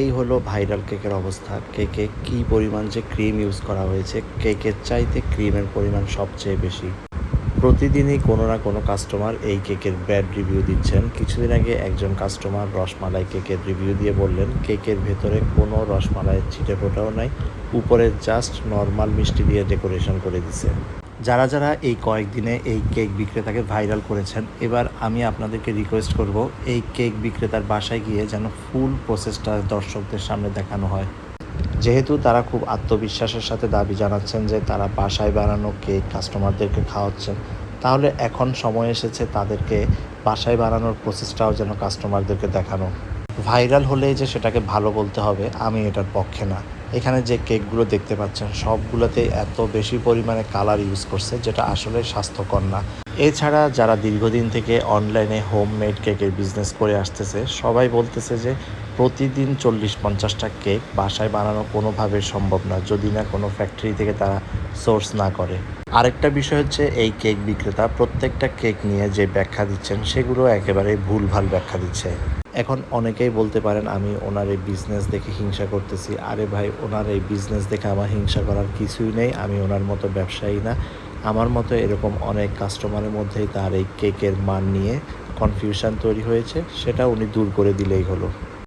এই হলো ভাইরাল কেকের অবস্থা। কেকে কি পরিমাণ যে ক্রিম ইউজ করা হয়েছে, কেকের চাইতে ক্রিমের পরিমাণ সবচেয়ে বেশি। প্রতিদিনই কোনো না কোনো কাস্টমার এই কেকের ব্যাড রিভিউ দিচ্ছেন। কিছুদিন আগে একজন কাস্টমার রসমালাই কেকের রিভিউ দিয়ে বললেন, কেকের ভেতরে কোনো রসমালাইয়ের ছিটে ফোটাও নাই, উপরে জাস্ট নর্মাল মিষ্টি দিয়ে ডেকোরেশন করে দিছে। যারা যারা এই কয়েকদিনে এই কেক বিক্রেতাকে ভাইরাল করেছেন, এবার আমি আপনাদেরকে রিকোয়েস্ট করব এই কেক বিক্রেতার বাসায় গিয়ে যেন ফুল প্রসেসটা দর্শকদের সামনে দেখানো হয়। যেহেতু তারা খুব আত্মবিশ্বাসের সাথে দাবি জানাচ্ছেন যে তারা বাসায় বানানো কেক কাস্টমারদেরকে খাওয়াচ্ছেন, তাহলে এখন সময় এসেছে তাদেরকে বাসায় বানানোর প্রসেসটাও যেন কাস্টমারদেরকে দেখানো। ভাইরাল হলেই যে সেটাকে ভালো বলতে হবে, আমি এটার পক্ষে না। এখানে যে কেকগুলো দেখতে পাচ্ছেন সবগুলোতেই এত বেশি পরিমাণে কালার ইউজ করছে, যেটা আসলে স্বাস্থ্যকর না। এছাড়া যারা দীর্ঘদিন থেকে অনলাইনে হোমমেড কেকের বিজনেস করে আসতেছে, সবাই বলতেছে যে প্রতিদিন চল্লিশ পঞ্চাশটা কেক বাসায় বানানো কোনোভাবে সম্ভব না, যদি না কোনো ফ্যাক্টরি থেকে তারা সোর্স না করে। আরেকটা বিষয় হচ্ছে, এই কেক বিক্রেতা প্রত্যেকটা কেক নিয়ে যে ব্যাখ্যা দিচ্ছেন, সেগুলো একেবারে ভুলভাল ব্যাখ্যা দিচ্ছে। এখন অনেকেই বলতে পারেন, আমি ওনার এই বিজনেস দেখে হিংসা করতেছি। আরে ভাই, ওনার এই বিজনেস দেখে আমার হিংসা করার কিছুই নেই, আমি ওনার মতো ব্যবসায়ী না। আমার মতো এরকম অনেক কাস্টমারের মধ্যেই তার এই কেকের মান নিয়ে কনফিউশন তৈরি হয়েছে, সেটা উনি দূর করে দিলেই হলো।